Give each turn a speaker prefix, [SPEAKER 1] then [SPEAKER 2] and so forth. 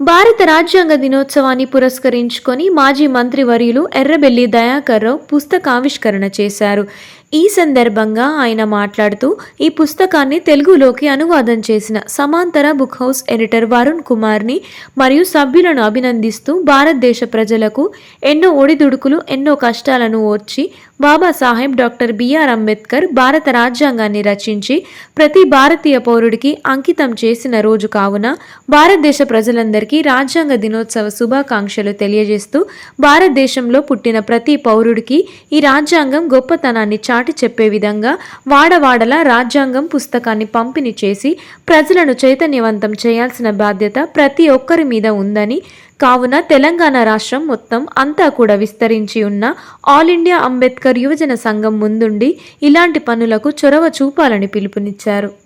[SPEAKER 1] భారత రాజ్యాంగ దినోత్సవాన్ని పురస్కరించుకొని మాజీ మంత్రి వర్యులు ఎర్రబెల్లి దయాకర్రావు పుస్తకావిష్కరణ చేశారు. ఈ సందర్భంగా ఆయన మాట్లాడుతూ ఈ పుస్తకాన్ని తెలుగులోకి అనువాదం చేసిన సమాంతర బుక్ హౌస్ ఎడిటర్ వరుణ్ కుమార్ని మరియు సభ్యులను అభినందిస్తూ భారతదేశ ప్రజలకు ఎన్నో ఒడిదుడుకులు ఎన్నో కష్టాలను ఓర్చి Babasaheb doctor B R Ambedkar భారత రాజ్యాంగాన్ని రచించి ప్రతి భారతీయ పౌరుడికి అంకితం చేసిన రోజు కావున భారతదేశ ప్రజలందరికీ రాజ్యాంగ దినోత్సవ శుభాకాంక్షలు తెలియజేస్తూ భారతదేశంలో పుట్టిన ప్రతి పౌరుడికి ఈ రాజ్యాంగం గొప్పతనాన్ని చాటి చెప్పే విధంగా వాడవాడలా రాజ్యాంగం పుస్తకాన్ని పంపిణీ చేసి ప్రజలను చైతన్యవంతం చేయాల్సిన బాధ్యత ప్రతి ఒక్కరి మీద ఉందని కావున తెలంగాణ రాష్ట్రం మొత్తం అంతా కూడా విస్తరించి ఉన్న ఆల్ ఇండియా అంబేద్కర్ యువజన సంఘం ముందుండి ఇలాంటి పనులకు చొరవ చూపాలని పిలుపునిచ్చారు.